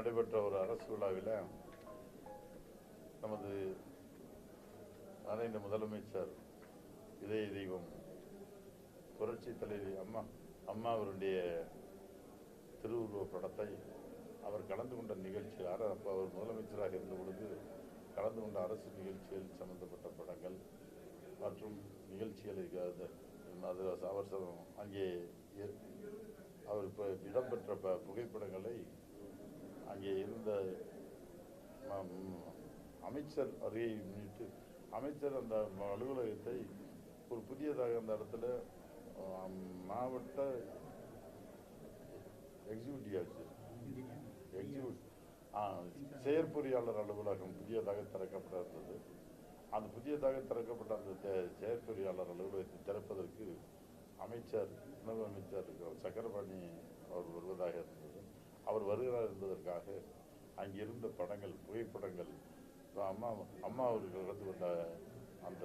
நடைபெற்ற ஒரு அரசு விழாவில் நமது மறைந்த முதலமைச்சர் இதய தெய்வம் புரட்சி தலைவி அம்மா அம்மா அவருடைய திருவுருவ படத்தை அவர் கலந்து கொண்ட நிகழ்ச்சியில் அர அப்போ அவர் முதலமைச்சராக இருந்த பொழுது கலந்து கொண்ட அரசு நிகழ்ச்சிகள் சம்பந்தப்பட்ட படங்கள் மற்றும் நிகழ்ச்சிகளை அது அது அவர் அங்கே அவர் இப்போ இடம்பெற்ற ப புகைப்படங்களை அங்கே இருந்த அமைச்சர் வருகையை முன்னிட்டு அமைச்சர் அந்த அலுவலகத்தை ஒரு புதியதாக அந்த இடத்துல மாவட்ட எக்ஸிக்யூட்டிவ் ஆச்சு. எக்ஸிக்யூட் செயற்பொறியாளர் அலுவலகம் புதியதாக திறக்கப்பட்டிருந்தது. அந்த புதியதாக திறக்கப்பட்ட அந்த செயற்பொறியாளர் அலுவலகத்தை திறப்பதற்கு அமைச்சர் உணவு அமைச்சர் சக்கரபாணி அவர் வருவதாக இருந்தது. அவர் வருகிறார் என்பதற்காக அங்கிருந்த படங்கள் புகைப்படங்கள் அம்மா அம்மா அவர்கள் கலந்து கொண்ட அந்த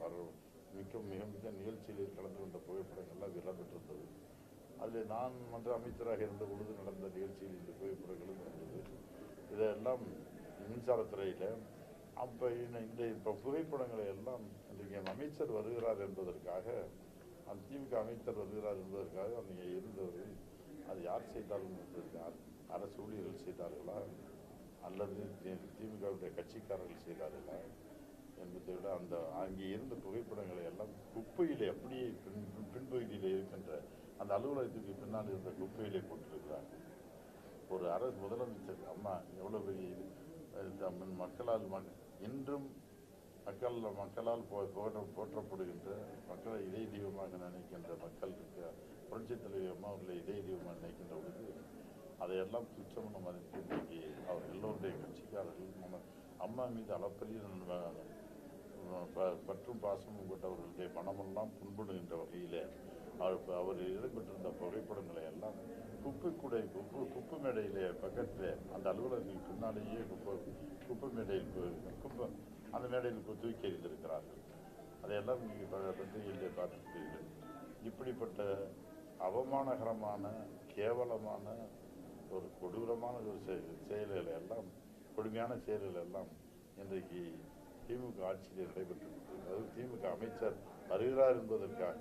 வர- மிக்க மிக மிக நிகழ்ச்சியில் கலந்து கொண்ட புகைப்படங்கள்லாம் இடம்பெற்றிருந்தது அதில் நான் மன்ற அமைச்சராக இருந்த பொழுது நடந்த நிகழ்ச்சியில் இந்த புகைப்படங்களும் இருந்தது இதெல்லாம் மின்சாரத்துறையில் அப்போ இந்த இந்த இப்போ புகைப்படங்களை எல்லாம் இன்றைக்கு அமைச்சர் வருகிறார் என்பதற்காக அந்த திமுக அமைச்சர் வருகிறார் என்பதற்காக அங்கே இருந்தவர்கள் அது யார் செய்தாலும் என்பதற்கு அரசு ஊழியர்கள் செய்தார்களா? அல்லது தி- திமுகவுடைய கட்சிக்காரர்கள் செய்தார்களா? என்பதை விட அந்த அங்கே இருந்த புகைப்படங்களை எல்லாம் குப்பையிலே அப்படியே பின் பின்பகுதியில் இருக்கின்ற அந்த அலுவலகத்துக்கு பின்னால் இருந்த குப்பையிலே போட்டிருக்கிறார்கள். ஒரு அரசு முதலமைச்சர் அம்மா எவ்வளவு பெரிய இது? மக்களால் இன்றும் மக்கள் மக்களால் போ- போற்ற போற்றப்படுகின்ற மக்களை இதய தெய்வமாக நினைக்கின்ற மக்கள் இருக்க புரட்சித் தலைவி அம்மா அவர்களை இதய தெய்வமாக நினைக்கின்ற பொழுது அதையெல்லாம் துச்சமன மதித்து இன்றைக்கு அவர் எல்லோருடைய கட்சிக்காரர்கள் நம்ம அம்மா மீது அளப்பரிய ப- பற்றும் பாசமும் கொண்டவர்களுடைய மனமெல்லாம் புண்படுகின்ற வகையில் அவர் அவர் இடம்பெற்றிருந்த புகைப்படங்களை எல்லாம் குப்பை கூடை குப்பு குப்பை மேடையிலே பக்கத்தில் அந்த அலுவலகத்துக்கு பின்னாலேயே குப்பை குப்பை மேடையில் குப்பை அந்த மேடையில் இப்போ தூக்கி எறிந்திருக்கிறார்கள். அதையெல்லாம் நீங்கள் பத்திரிகையிலே பார்த்துருப்பீர்கள். இப்படிப்பட்ட அவமானகரமான கேவலமான ஒரு கொடூரமான ஒரு செயல்களை எல்லாம் கொடுமையான செயல்கள் எல்லாம் இன்றைக்கு திமுக ஆட்சியில் நடைபெற்றிருக்கிறது அதாவது திமுக அமைச்சர் வருகிறார் என்பதற்காக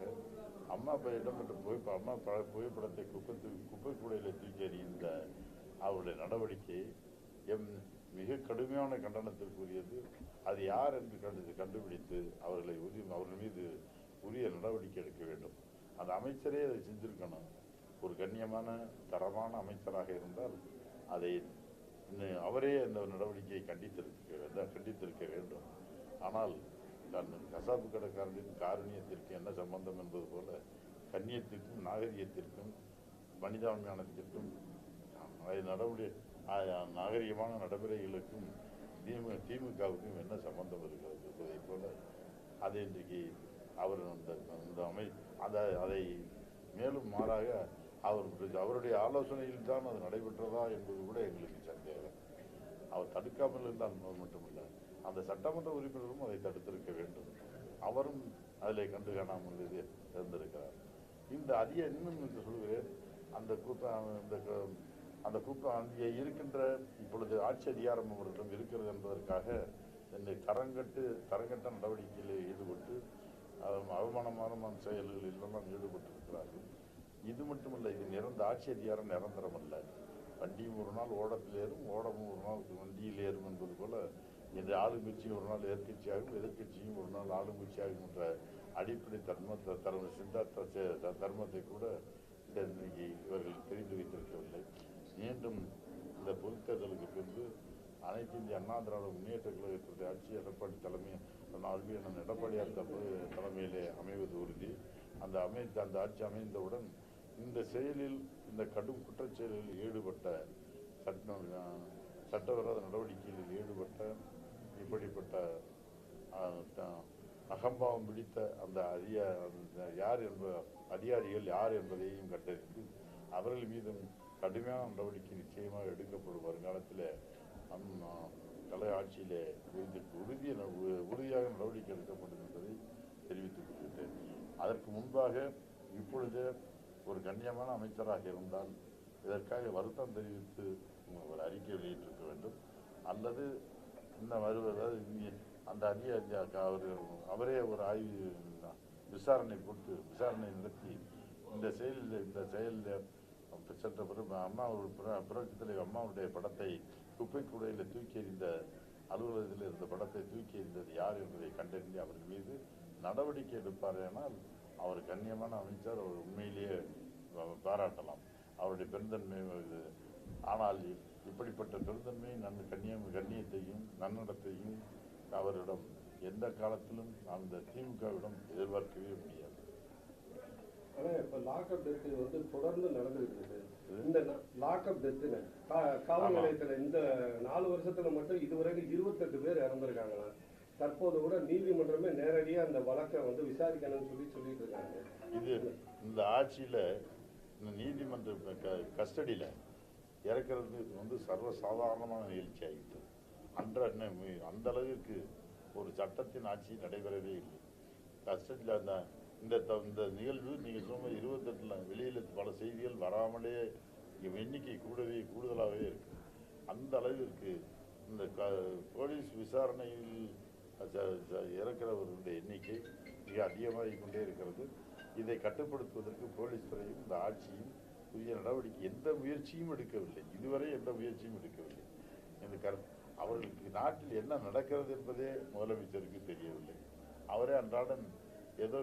அம்மா இப்ப இடம்பெற்ற புகைப்ப அம்மா பழ புகைப்படத்தை குப்பை தூ- குப்பை கூடையில் தூக்கி எறிந்த அவருடைய நடவடிக்கை எம் மிக கடுமையான கண்டனத்திற்குரியது. அது யார் என்று கண்டு கண்டுபிடித்து அவர்களை உரிய அவர்கள் மீது உரிய நடவடிக்கை எடுக்க வேண்டும். அந்த அமைச்சரே அதை செஞ்சிருக்கணும். ஒரு கண்ணியமான தரமான அமைச்சராக இருந்தால் அதை இன்னும் அவரே அந்த நடவடிக்கையை கண்டித்திருக்க கண்டித்திருக்க வேண்டும். ஆனால் தன் கசாப்பு கடைக்காரனின் காரணியத்திற்கு என்ன சம்பந்தம் என்பது போல கண்ணியத்திற்கும் நாகரிகத்திற்கும் மனிதாபிமானத்திற்கும் அதை நடவடிக்கை நாகரிகமான நடைமுறைகளுக்கும் திமுக திமுகவுக்கும் என்ன சம்பந்தம் இருக்கிறது? என்பதை போல அதை இன்றைக்கு அவர் அந்த அந்த அமை அதை அதை மேலும் மாறாக அவர் அவருடைய ஆலோசனையில் தான் அது நடைபெற்றதா என்பது கூட எங்களுக்கு சந்தேகம். அவர் தடுக்காமல் இருந்தால் மட்டுமில்லை அந்த சட்டமன்ற உறுப்பினரும் அதை தடுத்திருக்க வேண்டும். அவரும் அதில் கண்டு காணாமல் இது இருந்திருக்கிறார். இந்த அதிக இன்னும் என்று சொல்கிறேன். அந்த கூட்டம் இந்த க- அந்த கூட்டம் அங்கே இருக்கின்ற இப்பொழுது ஆட்சி அதிகாரம் அவர்களிடம் இருக்கிறது என்பதற்காக என்னை தரங்கட்டு தரங்கட்ட நடவடிக்கையில் ஈடுபட்டு அஹ், அவமானமான செயல்களில் எல்லாம் ஈடுபட்டிருக்கிறார்கள். இது மட்டுமல்ல இது நிரந்த ஆட்சி அதிகாரம் நிரந்தரம் அல்ல. வண்டியும் ஒரு நாள் ஓடத்தில் ஏறும் ஓடமும் ஒரு நாள் வண்டியில் ஏறும் என்பது போல இந்த ஆளுங்கட்சியும் ஒரு நாள் எதிர்க்கட்சியாகும் எதிர்க்கட்சியும் ஒரு நாள் ஆளுங்கட்சியாகும் என்ற அடிப்படை தர்மத்தை தர்ம சிந்தா த- தர்மத்தை கூட இந்த இன்னைக்கு இவர்கள் தெரிந்து வைத்திருக்கவில்லை. மீண்டும் இந்த பொதுத் தேர்தலுக்கு பின்பு அனைத்து இந்திய அண்ணா திராவிட முன்னேற்ற கழகத்தினுடைய ஆட்சி எடப்பாடி தலைமை அண்ணன் எடப்பாடியார் தலைமையிலே அமைவது உறுதி. அந்த அமைத்த அந்த ஆட்சி அமைந்தவுடன் இந்த செயலில் இந்த கடும் குற்றச் செயலில் ஈடுபட்ட சட்ட சட்டவிரோத நடவடிக்கைகளில் ஈடுபட்ட இப்படிப்பட்ட அகம்பாவம் பிடித்த அந்த அதிக யார் என்ப அதிகாரிகள் யார் என்பதையும் கண்டறிந்து அவர்கள் மீதும் கடுமையான நடவடிக்கை நிச்சயமாக எடுக்கப்படும். வருங்காலத்தில் நம் கலை ஆட்சியிலே உறுதி உறுதிய உ- உறுதியாக நடவடிக்கை எடுக்கப்படும் என்பதை தெரிவித்துக் கொள்கிறேன் அதற்கு முன்பாக இப்பொழுது ஒரு கண்ணியமான அமைச்சராக இருந்தால் இதற்காக வருத்தம் தெரிவித்து ஒரு அறிக்கை வெளியிட்டிருக்க வேண்டும். அல்லது இன்னும் வருவதாவது இங்கே அந்த அதிக அவர் அவரே ஒரு ஆய்வு விசாரணை கொடுத்து விசாரணை நடத்தி இந்த செயலில் இந்த செயலில் சென்ற பிறகு அம்மா ஒரு அம்மாவுடைய படத்தை குப்பை கூடையில் தூக்கி எறிந்த அலுவலகத்தில் இருந்த படத்தை தூக்கி எறிந்தது யார் என்பதை கண்டறிந்து அவர் மீது நடவடிக்கை எடுப்பார் ஆனால் அவர் கண்ணியமான அமைச்சர் அவர் உண்மையிலேயே பாராட்டலாம். அவருடைய பெருந்தன்மை ஆனால் இப்படிப்பட்ட பெருந்தன்மை நன் கண்ணியம் கண்ணியத்தையும் நன்னடத்தையும் அவரிடம் எந்த காலத்திலும் அந்த திமுகவிடம் எதிர்பார்க்கவே முடியாது. ஆனா இப்ப லாக்அப் டெத் வந்து தொடர்ந்து நடந்துகிட்டு இருக்கு இந்த லாக்அப் டெத்துன்னு காவல். நிலையத்துல இந்த நாலு வருஷத்துல மட்டும் இதுவரைக்கும் இருபத்தெட்டு பேர் இறந்திருக்காங்களா? தற்போது கூட நீதிமன்றமே நேரடியா அந்த வழக்கை வந்து விசாரிக்கணும்னு சொல்லி சொல்லிட்டு இருக்காங்க இது இந்த ஆட்சியில் இந்த நீதிமன்ற கஸ்டடியில இறக்கிறது வந்து சர்வசாதாரணமான நிகழ்ச்சி ஆகிட்டு அன்ற அந்த அளவிற்கு ஒரு சட்டத்தின் ஆட்சி நடைபெறவே இல்லை. கஸ்டடியில் அந்த இந்த த- இந்த நிகழ்வு நீங்கள் சொன்ன இருபத்தெட்டில் வெளியில் பல செய்திகள் வராமலே இங்க எண்ணிக்கை கூடவே கூடுதலாகவே இருக்கு. அந்த அளவிற்கு இந்த க- போலீஸ் விசாரணையில் இறக்கிறவர்களுடைய எண்ணிக்கை மிக அதிகமாகி கொண்டே இருக்கிறது. இதை கட்டுப்படுத்துவதற்கு போலீஸ் துறையும் இந்த ஆட்சியும் புதிய நடவடிக்கை எந்த முயற்சியும் எடுக்கவில்லை. இதுவரை எந்த முயற்சியும் எடுக்கவில்லை. இந்த கரு அவர்களுக்கு நாட்டில் என்ன நடக்கிறது என்பதே முதலமைச்சருக்கு தெரியவில்லை. அவரே அன்றாடம் ஏதோ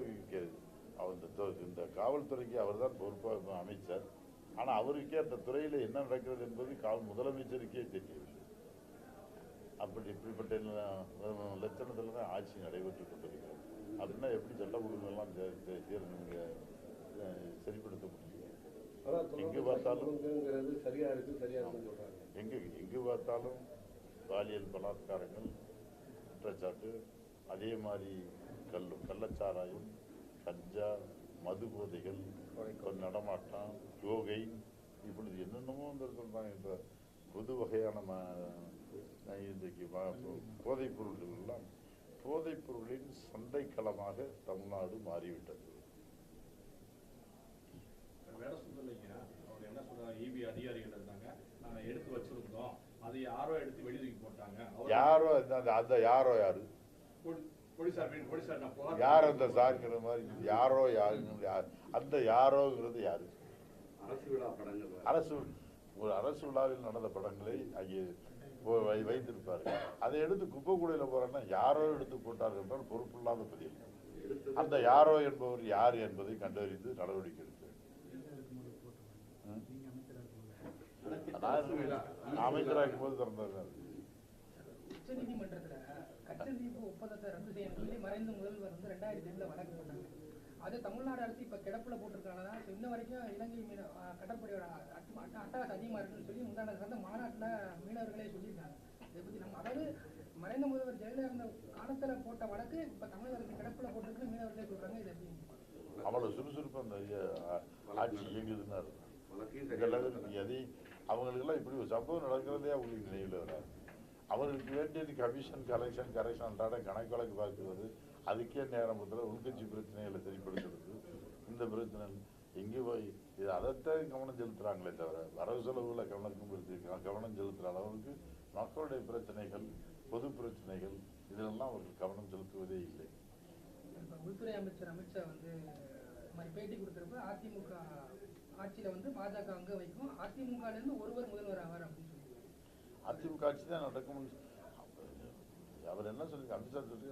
அவர் இந்த காவல்துறைக்கு அவர்தான் பொறுப்பாக அமைச்சர். ஆனால் அவருக்கே அந்த துறையில் என்ன நடக்கிறது என்பது காவல் முதலமைச்சருக்கே தெரியவில்லை அப்படி இப்படிப்பட்ட லட்சணத்தில் தான் ஆட்சி நடைபெற்றுக் கொண்டிருக்கிறது. அப்படின்னா எப்படி சட்ட அஹ், சரிப்படுத்த முடியும்? எங்க பார்த்தாலும் சரியா இருக்கு சரியா எங்கு எங்கு பார்த்தாலும் பாலியல் பலாத்காரங்கள் குற்றச்சாட்டு அதே மாதிரி கல் கள்ளச்சாராயம் கஞ்சா மது போதைகள் நடமாட்டம் யோகை இப்பொழுது என்னென்னமோ வந்து சொல்றாங்க இந்த புது வகையான இன்றைக்கு போதைப் பொருள்கள் எல்லாம். போதைப் பொருளின் சந்தைக்களமாக தமிழ்நாடு மாறிவிட்டது. வேற சொல்லலைங்க அவர் என்ன சொல்றாங்க இபி அதிகாரிகள் இருந்தாங்க. நாங்க எடுத்து வச்சிருந்தோம். அதை யாரோ எடுத்து வெளியே தூக்கி போட்டாங்க. யாரோ அந்த அந்த யாரோ யாரு? யார் அந்த சார்ங்கிற மாதிரி? யாரோ யாருங்கிறது யார்? அந்த யாரோங்கிறது யாரு? அரசு ஒரு அரசு விழாவில் நடந்த படங்களை அங்கே வை- வை- வைத்திருப்பார்கள். அதை எடுத்து குப்பை கூடையில போறாங்கன்னா யாரோ எடுத்து போட்டார்கள் என்றால் பொறுப்பில்லாத பதில். அந்த யாரோ என்பவர் யார் என்பதை கண்டறிந்து நடவடிக்கை எடுக்க வேண்டும். ம்? நான் உச்சநீதிமன்றத்துல கச்சத்தீவு ஒப்பந்தத்தை ரத்து செய்யணும் சொல்லி மறைந்த முதல்வர் வந்து ரெண்டாயிரத்தி ஏழுல வழக்கு போட்டாங்க. அது தமிழ்நாடு அரசு இப்ப கிடப்புல போட்டிருக்காங்க இன்ன வரைக்கும் இலங்கை மீன கடற்படையோட அட்ட- அட்ட- அட்டகாசம் அதிகமா இருக்குன்னு சொல்லி முந்தாண்ட நடந்த மாநாட்டுல மீனவர்களே சொல்லியிருக்காங்க. இதை பத்தி நம்ம அதாவது மறைந்த முதல்வர் ஜெயலலிதா இருந்த காலத்துல போட்ட வழக்கு இப்ப தமிழக அரசு கிடப்புல போட்டிருக்கு மீனவர்களே சொல்றாங்க. இது எப்படி அவ்வளவு சுறுசுறுப்பு அந்த ஆட்சி இயங்குதுன்னா இருக்கும். வழக்கையும் இந்த சரியா அளவுக்கு எதை அவங்களுக்கெல்லாம் இப்படி ஒரு சம்பவம் நடக்கிறதே அவங்களுக்கு நினைவில் வராது. அவர்களுக்கு வேண்டியது கமிஷன் கலெக்ஷன் கரெக்ஷன் அன்றாட கணக்கு வழக்கு பார்க்கிறது. அதுக்கே நேரம் பத்திர உள்கட்சி பிரச்சனைகளை சரிப்படுத்துறது இந்த பிரச்சனை எங்கே போய் இது அதைத்தான் கவனம் செலுத்துறாங்களே தவிர வரவு செலவுகளை கவனத்துக்கும் செலுத்தி கவனம் செலுத்துகிற அளவுக்கு மக்களுடைய பிரச்சனைகள் பொது பிரச்சனைகள் இதெல்லாம் அவர்கள் கவனம் செலுத்துவதே இல்லை. உள்துறை அமைச்சர் அமித்ஷா வந்து மாதிரி பேட்டி கொடுத்தப்ப அதிமுக ஆட்சியில் வந்து பாஜக அங்க வைக்கும். அதிமுகலேருந்து ஒருவர் முதல்வர் ஆவார் அப்படின்னு சொல்லி அதிமுக ஆட்சி தான் நடக்கும் அவர் என்ன சொல்லி அமித்ஷா சொல்லி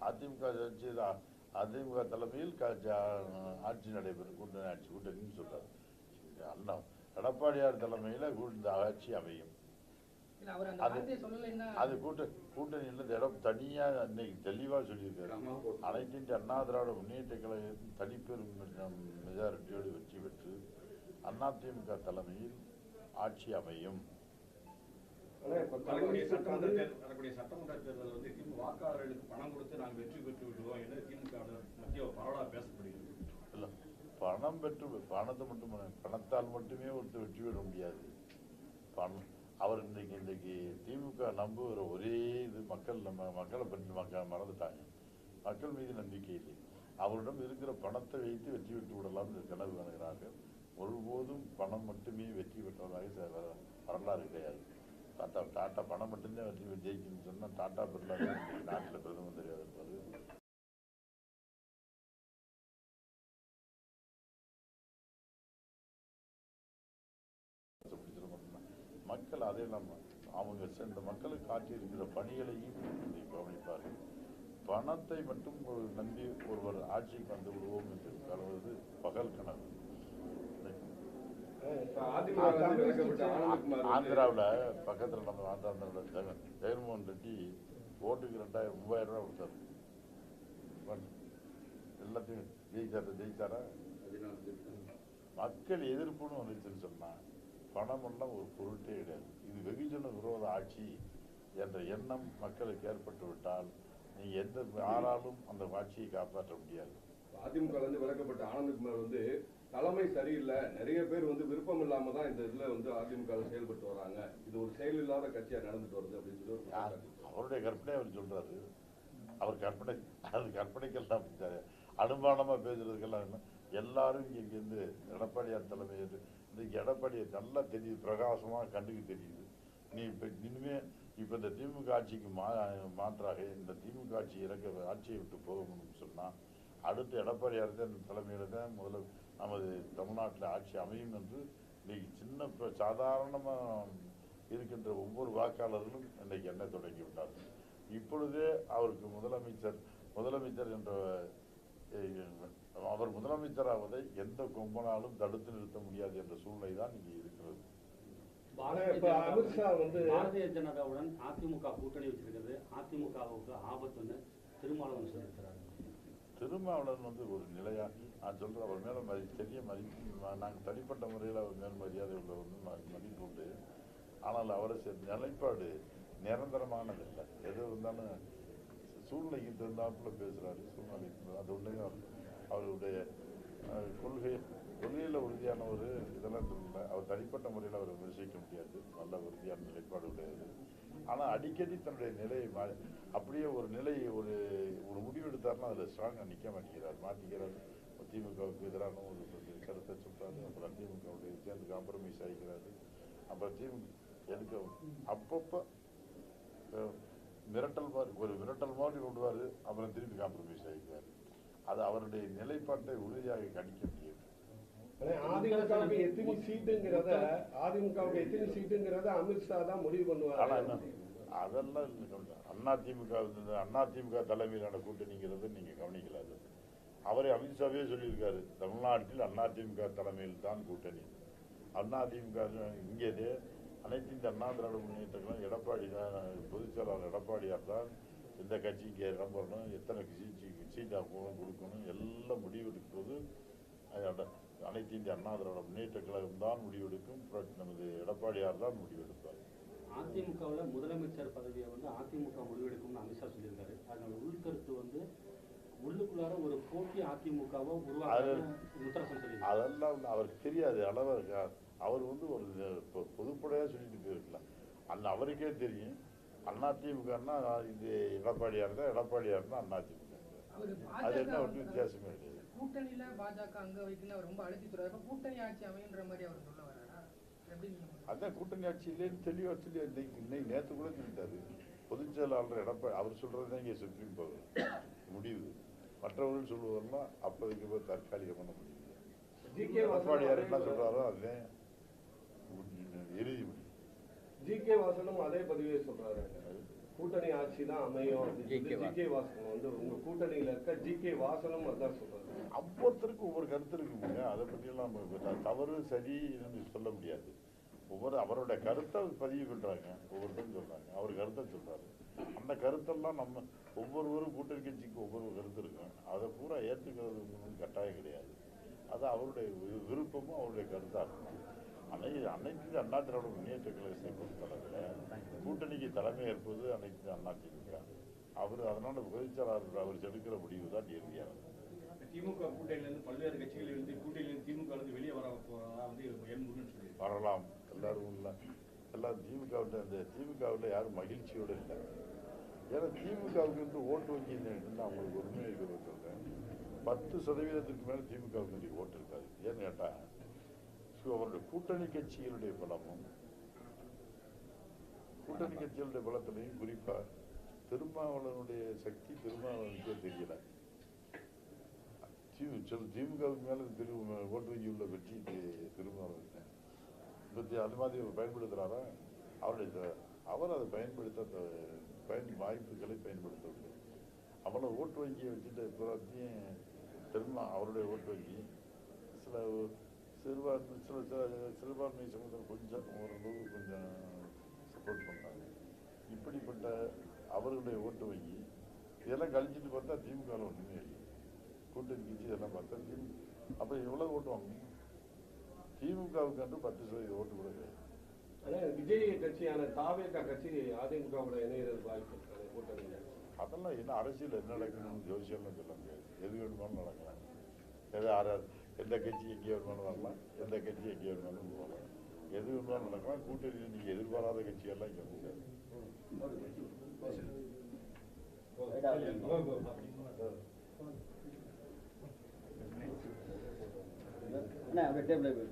அதிமுக ஆட்சி தான் அதிமுக தலைமையில் ஆட்சி நடைபெறும். கூட்டணி ஆட்சி கூட்டணின்னு சொல்றாரு. அண்ணா எடப்பாடியார் தலைமையில கூ- இந்த ஆட்சி அமையும். இல்ல அவர் அந்த அது- வார்த்தையை சொல்லலைன்னா அது கூட்ட கூட்டணியில் இடம் தனியா அன்னைக்கு தெளிவா சொல்லியிருக்காரு. அனைத்து இந்திய அண்ணா திராவிட முன்னேற்ற கழகத்தின் தனிப்பெரும் மெஜாரிட்டியோடு வெற்றி பெற்று அதிமுக தலைமையில் ஆட்சி அமையும். வரக்கூடிய சட்டமன்ற தேர்தல் வரக்கூடிய சட்டமன்ற தேர்தல் வந்து திமுக வாக்காளர்களுக்கு பணம் கொடுத்து நாங்கள் வெற்றி பெற்று விடுவோம் என்று திமுக மத்திய பரவலாக பேசப்படுகிறது. இல்ல பணம் பெற்று பணத்தை மட்டும் பணத்தால் மட்டுமே ஒருத்தர் வெற்றி பெற முடியாது. பணம் அவர் இன்னைக்கு இன்னைக்கு திமுக நம்புகிற ஒரே இது மக்கள் நம்ம மக்களை பற்றி மக்கள் மறந்துட்டாங்க. மக்கள் மீது நம்பிக்கை இல்லை. அவரிடம் இருக்கிற பணத்தை வைத்து வெற்றி பெற்று விடலாம் என்று கனவு காணுகிறார்கள். ஒருபோதும் பணம் மட்டுமே வெற்றி பெற்றதாக வரலாறு கிடையாது. டாட்டா டாட்டா பணம் மட்டும்தான் வச்சு ஜெயிக்கணும்னு சொன்னால் டாட்டா பிர்லா தான் நாட்டில் பிரதம மந்திரியாக இருப்பார் மக்கள் அதே நம்ம அவங்க சென்ற மக்களுக்கு காட்டியிருக்கிற பணிகளையும் இதை கவனிப்பார்கள் பணத்தை மட்டும் ஒரு நம்பி ஒருவர் ஆட்சிக்கு வந்து விடுவோம் என்று கலவது பகல் கனவு இப்ப அதிமுக வந்து விலக்கப்பட்ட ஆனந்த்குமார் வந்து- ஆந்திராவில் பக்கத்தில் நம்ம ஆந்திராவில் ஜெகன் ஜெகன்மோகன் ரெட்டி ஓட்டுக்கு ரெண்டாயிரம் மூவாயிரம் ரூபா கொடுத்தாரு. பட் எல்லாத்தையும் ஜெயிச்சாரா ஜெயிச்சாரா. மக்கள் எதிர்ப்புன்னு வந்துச்சுன்னு சொன்னா பணமெல்லாம் ஒரு பொருட்டே கிடையாது. இது வெகுஜன விரோத ஆட்சி என்ற எண்ணம் மக்களுக்கு ஏற்பட்டு விட்டால் நீ எந்த யாராலும் அந்த ஆட்சியை காப்பாற்ற முடியாது. அதிமுக வந்து விலக்கப்பட்ட ஆனந்த்குமார் வந்து தலைமை சரியில்லை நிறைய பேர் வந்து விருப்பம் இல்லாம தான் இந்த இதுல வந்து அதிமுக செயல்பட்டு வராங்க இது ஒரு செயல் இல்லாத கட்சியா நடந்துட்டு வருது அப்படின்னு சொல்லி. அவருடைய கற்பனை அவர் சொல்றாரு அவர் கற்பனை அது கற்பனைக்கெல்லாம் அப்படித்தாரு. அனுமானமா பேசுறதுக்கெல்லாம்? எல்லாரும் இங்க இருந்து எடப்பாடியார் தலைமையில் இன்னைக்கு எடப்பாடி நல்லா தெரியுது பிரகாசமா கண்ணுக்கு தெரியுது நீ இப்ப இனிமே இப்ப இந்த திமுக ஆட்சிக்கு மா மாற்றாக இந்த திமுக ஆட்சி இறக்க ஆட்சியை விட்டு போகணும்னு சொன்னா அடுத்து எடப்பாடியார் தான் தலைமையில தான் முதல்ல நமது தமிழ்நாட்டில் ஆட்சி அமையும் என்று இன்னைக்கு சின்ன ப- சாதாரணமா இருக்கின்ற ஒவ்வொரு வாக்காளர்களும் இன்னைக்கு எண்ண தொடங்கி விட்டார்கள். இப்பொழுதே அவருக்கு முதலமைச்சர் முதலமைச்சர் என்ற அவர் முதலமைச்சராவதை எந்த கொம்பனாலும் தடுத்து நிறுத்த முடியாது என்ற சூழ்நிலை தான் இங்கே இருக்கிறது. பாரதிய ஜனதாவுடன் அதிமுக கூட்டணி வச்சிருக்கிறது. அதிமுகவுக்கு ஆபத்துன்னு திருமாவளவன் சொல்லியிருக்கிறாரு திருமாவளவன் வந்து ஒரு நிலையா நான் சொல்றேன் அவர் மேல மதி தெரிய மதிப்பு நாங்கள் தனிப்பட்ட முறையில் அவர் மேல் மரியாதை உள்ள வந்து மதிப்பு உண்டு. ஆனால் அவரை செ- நிலைப்பாடு நிரந்தரமானது இல்லை. எது இருந்தாலும் சூழ்நிலைக்கு தகுந்தாப்புல பேசுறாரு சூழ்நிலைக்கு அது ஒன்றையும் அவர் அவருடைய கொள்கை கொள்கையில் உறுதியானவர் இதெல்லாம் சொல்லல. அவர் தனிப்பட்ட முறையில் அவரை விமர்சிக்க முடியாது. நல்ல உறுதியான நிலைப்பாடு உடையது ஆனால் அடிக்கடி தன்னுடைய நிலையை மா அப்படியே ஒரு நிலை ஒரு ஒரு முடிவு எடுத்தார்னா அதில் ஸ்ட்ராங்காக நிற்க மாட்டேங்கிறார் மாட்டிக்கிறார். திமுகவுக்கு எதிரான ஒரு கருத்தை சொல்றாரு. அப்புறம் திமுகவுடைய சேர்ந்து காம்ப்ரமைஸ் ஆகிக்கிறாரு. அப்புறம் திமுக எதுக்கு? அப்பப்போ மிரட்டல் மாதிரி ஒரு மிரட்டல் மாதிரி கொண்டுவாரு. அப்புறம் திருப்பி காம்ப்ரமைஸ் ஆகிக்கிறாரு. அது அவருடைய நிலைப்பாட்டை உறுதியாக கணிக்க முடியாது. ஆனா அதிமுகவுக்கு எத்தனை சீட்டுங்கிறத அதிமுகவுக்கு எத்தனை சீட்டுங்கிறத அமித்ஷா தான் முடிவு பண்ணுவாரு. அதெல்லாம் இல்லை. அண்ணா திமுக அண்ணா திமுக தலைமையிலான கூட்டணிங்கிறது நீங்க கவனிக்கல அது அவரே அமித்ஷாவே சொல்லியிருக்காரு. தமிழ்நாட்டில் அண்ணா தலைமையில் தான் கூட்டணி. அதிமுக திமுக இங்கே அனைத்து இந்த அண்ணா திராவிட முன்னேற்றங்களும் எடப்பாடி தான் பொதுச் செயலாளர் எடப்பாடியார் தான் எந்த கட்சிக்கு இடம் வரணும் எத்தனை சீட்டு சீட்டாக போகணும் கொடுக்கணும் எல்லாம் முடிவெடுப்பது அனைத்து இந்திய அண்ணா திராவிட முன்னேற்ற கழகம் தான் முடிவெடுக்கும். நமது எடப்பாடியார் தான் முடிவெடுப்பார். அதிமுகவில் முதலமைச்சர் பதவியை வந்து அதிமுக முடிவெடுக்கும்னு அமித்ஷா சொல்லியிருக்காரு. அதனால் உள்கருத்து வந்து உள்ளுக்குள்ளார ஒரு போட்டி அதிமுகவை உருவாக்க அதெல்லாம் அவருக்கு தெரியாது. அளவா இருக்கா? அவர் வந்து ஒரு பொ- பொதுப்படையா சொல்லிட்டு போயிருக்கலாம். அந்த அவருக்கே தெரியும். அண்ணா திமுகன்னா இது எடப்பாடியார் தான் எடப்பாடியார் தான் அண்ணா திமுக. அது என்ன ஒன்றும் வித்தியாசமே கிடையாது. கூட்டணியில பாஜக அங்க வைக்கல அவர் ரொம்ப அழுத்தி சொல்றாரு கூட்டணி ஆட்சி அமைன்ற மாதிரி அவர் சொல்ல வர்றாரா? அதான் கூட்டணி ஆட்சி இல்லைன்னு தெளிவா சொல்லி இன்னைக்கு இன்னைக்கு நேற்று கூட சொல்லிட்டாரு. பொதுச் செயலாளர் எடப்பாடி அவர் சொல்றது தான் இங்கே சுப்ரீம் பவர் முடிவு மற்றவர்கள் சொல்லுவதெல்லாம் அப்போதைக்கு போய் தற்காலிகமான முடிவு ஜி கே எடப்பாடியார் என்ன சொல்றாரோ அதுதான் இறுதி முடிவு ஜி கே வாசனும் அதே பதிவே சொல்றாரு. கூட்டணி ஆட்சி தான் அமையும் ஜி கே வாசன் வந்து உங்க கூட்டணியில இருக்க ஜி கே வாசனும் அதான் சொல்றாரு. ஒவ்வொருத்தருக்கும் ஒவ்வொரு கருத்து இருக்குங்க. அதை பற்றியெல்லாம் தவறு சரி என்று சொல்ல முடியாது. ஒவ்வொரு அவருடைய கருத்தை பதிவு பண்றாங்க. ஒவ்வொருத்தரும் சொல்றாங்க. அவர் கருத்தை சொல்றாரு. அந்த கருத்தெல்லாம் நம்ம ஒவ்வொருவரும் கூட்டணி கட்சிக்கு ஒவ்வொரு கருத்து இருக்கும். அதை பூரா ஏற்றுக்கிறது கட்டாயம் கிடையாது. அது அவருடைய விருப்பமும் அவருடைய கருத்தா இருக்கும். அனைத்து அனைத்து அண்ணா திராவிட முன்னேற்ற கழகத்தை பொறுத்தளவில் கூட்டணிக்கு தலைமை ஏற்பது அனைத்து அண்ணா திமுக. அவர் அதனால பொதுச்செயலாளர் அவர் எடுக்கிற முடிவு தான் இறுதியானது திமுக கூட்டணியிலிருந்து பல்வேறு கட்சிகள் இருந்து கூட்டணியிலிருந்து திமுக வெளியே வர வரலாம். எல்லாரும் இல்லை எல்லாம் திமுகவில் இந்த திமுகவில் யாரும் மகிழ்ச்சியோடு இல்லை. ஏன்னா திமுகவுக்கு வந்து ஓட்டு வங்கி நான் அவங்களுக்கு உரிமையை இருக்கிறது சொல்றேன் பத்து சதவீதத்துக்கு மேலே திமுகவுக்கு இன்றைக்கு ஓட்டு இருக்காது. ஏன்னு கேட்டால் அவருடைய கூட்டணி கட்சிகளுடைய பலமும் கூட்டணி கட்சிகளுடைய பலத்திலையும் குறிப்பாக திருமாவளவனுடைய சக்தி திருமாவளவனுக்கே தெரியல. தி- சில திமுகவுக்கு மேல திரு ஓட்டு வங்கி உள்ள வெற்றி தி- திருமாவளவன். பற்றி அது மாதிரி அவர் அவருடைய அவர் அதை பயன்படுத்த அந்த பயன் வாய்ப்புகளை பயன்படுத்தவில்லை. அவ்வளவு ஓட்டு வங்கியை வச்சுட்டு எல்லாத்தையும் திரும்ப அவருடைய ஓட்டு வங்கி சில சிறுபான்மை சில சில சிறுபான்மை சமூகத்தில் கொஞ்சம் ஓரளவு கொஞ்சம் சப்போர்ட் பண்ணாங்க இப்படிப்பட்ட அவர்களுடைய ஓட்டு வங்கி இதெல்லாம் கழிச்சிட்டு பார்த்தா திமுகவில் ஒன்றுமே இல்லை. கூட்டணி கட்சி இதெல்லாம் பார்த்தா திமுக. அப்போ எவ்வளோ ஓட்டு வாங்க திமுகவுக்கு வந்து பத்து சதவீத ஓட்டு கூட கிடையாது ஆனா விஜய் கட்சியான தாவேகா கட்சி அதிமுகவோட இணையிறது வாய்ப்பு அதெல்லாம் என்ன அரசியல் என்ன நடக்கணும்னு ஜோசியம்லாம் சொல்ல முடியாது எது வேணுமாலும் நடக்கலாம். எது ஆறு எந்த கட்சி எங்கே வேணுமாலும் வரலாம். எந்த கட்சி எங்கே வேணுமாலும் போகலாம். எது வேணுமாலும் நடக்கலாம். கூட்டணியில் நீங்கள் எதிர்பாராத கட்சியெல்லாம் இங்கே முடியாது அண்ணா அப்படியே No, vegetable will